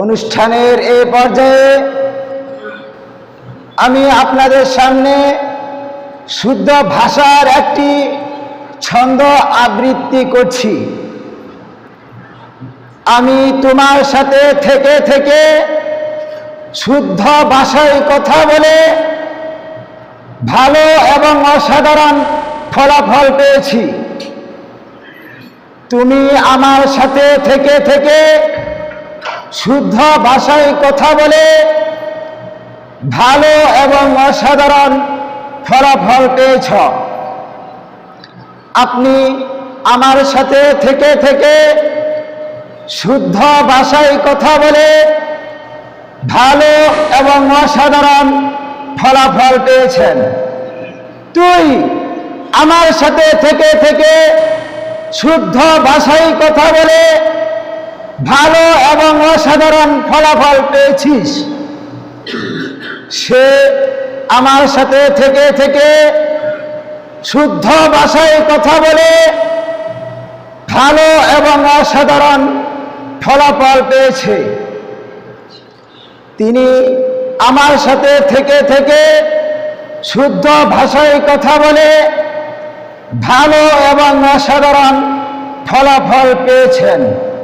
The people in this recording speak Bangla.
অনুষ্ঠানের এ পর্যায়ে আমি আপনাদের সামনে শুদ্ধ ভাষার একটি ছন্দ আবৃত্তি করছি। আমি তোমার সাথে থেকে থেকে শুদ্ধ ভাষায় কথা বলে ভালো এবং অসাধারণ ফলাফল পেয়েছি। তুমি আমার সাথে থেকে থেকে শুদ্ধ ভাষায় কথা বলে, ভালো এবং অসাধারণ ফলাফল পেয়েছ। আপনি আমার সাথে থেকে থেকে শুদ্ধ ভাষায় কথা বলে, ভালো এবং অসাধারণ ফলাফল পেয়েছেন। তুই আমার সাথে থেকে থেকে শুদ্ধ ভাষায় কথা বলে, ভালো এবং অসাধারণ ফলাফল পেয়েছিস। সে আমার সাথে থেকে থেকে শুদ্ধ ভাষায় কথা বলে ভালো এবং অসাধারণ ফলাফল পেয়েছে। তিনি আমার সাথে থেকে থেকে শুদ্ধ ভাষায় কথা বলে ভালো এবং অসাধারণ ফলাফল পেয়েছেন।